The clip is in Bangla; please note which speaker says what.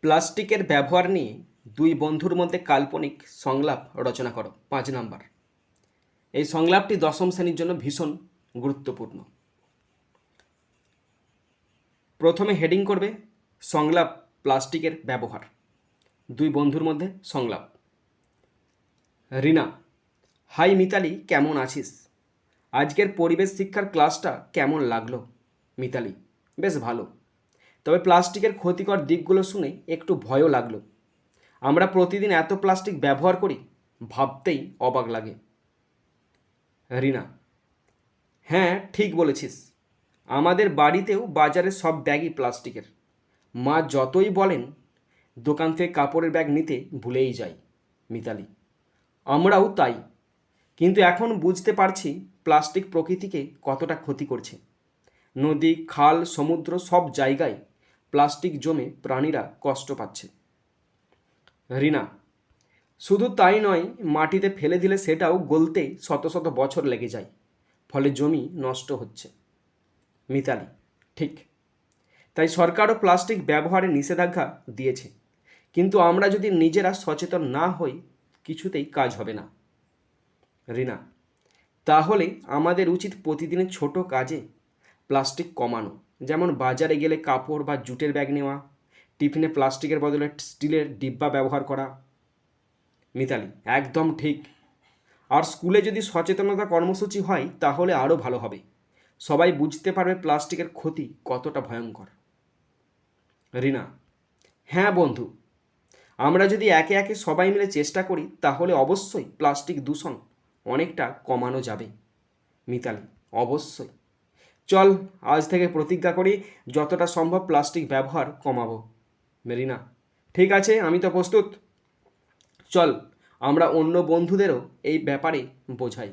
Speaker 1: প্লাস্টিকের ব্যবহার নিয়ে দুই বন্ধুর মধ্যে কাল্পনিক সংলাপ রচনা করো, পাঁচ নাম্বার। এই সংলাপটি দশম শ্রেণির জন্য ভীষণ গুরুত্বপূর্ণ। প্রথমে হেডিং করবে সংলাপ প্লাস্টিকের ব্যবহার। দুই বন্ধুর মধ্যে সংলাপ। রিনা, হাই মিতালি, কেমন আছিস? আজকের পরিবেশ শিক্ষার ক্লাসটা কেমন লাগল মিতালি? বেশ ভালো। তবে প্লাস্টিকের ক্ষতিকর দিকগুলো শুনে একটু ভয়ও লাগল। আমরা প্রতিদিন এত প্লাস্টিক ব্যবহার করি, ভাবতেই অবাক লাগে। রিনা হ্যাঁ ঠিক বলেছিস। আমাদের বাড়িতেও বাজারে সব ব্যাগই প্লাস্টিকের। মা যতই বলেন, দোকান থেকে কাপড়ের ব্যাগ নিতে ভুলেই যাই, মিতালি। আমরাও তাই। কিন্তু এখন বুঝতে পারছি প্লাস্টিক প্রকৃতিকে কতটা ক্ষতি করছে। নদী, খাল, সমুদ্র সব জায়গায় প্লাস্টিক জমে প্রাণীরা কষ্ট পাচ্ছে। রিনা, শুধু তাই নয়, মাটিতে ফেলে দিলে সেটাও গলতে শত শত বছর লেগে যায়। ফলে জমি নষ্ট হচ্ছে। মিতালি, ঠিক। তাই সরকারও প্লাস্টিক ব্যবহারে নিষেধাজ্ঞা দিয়েছে। কিন্তু আমরা যদি নিজেরা সচেতন না হই, কিছুতেই কাজ হবে না। রিনা, তাহলে আমাদের উচিত প্রতিদিনের ছোট কাজে প্লাস্টিক কমানো। যেমন বাজারে গেলে কাপড় বা জুটের ব্যাগ নেওয়া, টিফিনে প্লাস্টিকের বদলে স্টিলের ডিব্বা ব্যবহার করা। মিতালি, একদম ঠিক। আর স্কুলে যদি সচেতনতা কর্মসূচি হয়, তাহলে আরও ভালো হবে। সবাই বুঝতে পারবে প্লাস্টিকের ক্ষতি কতটা ভয়ঙ্কর। রিনা হ্যাঁ বন্ধু, আমরা যদি একে একে সবাই মিলে চেষ্টা করি, তাহলে অবশ্যই প্লাস্টিক দূষণ অনেকটা কমানো যাবে। মিতালি, অবশ্যই। চল, আজ থেকে প্রতিজ্ঞা করি যতটা সম্ভব প্লাস্টিক ব্যবহার কমাবো। মেরিনা, ঠিক আছে, আমি তো প্রস্তুত। চল, আমরা অন্য বন্ধুদেরও এই ব্যাপারে বোঝাই।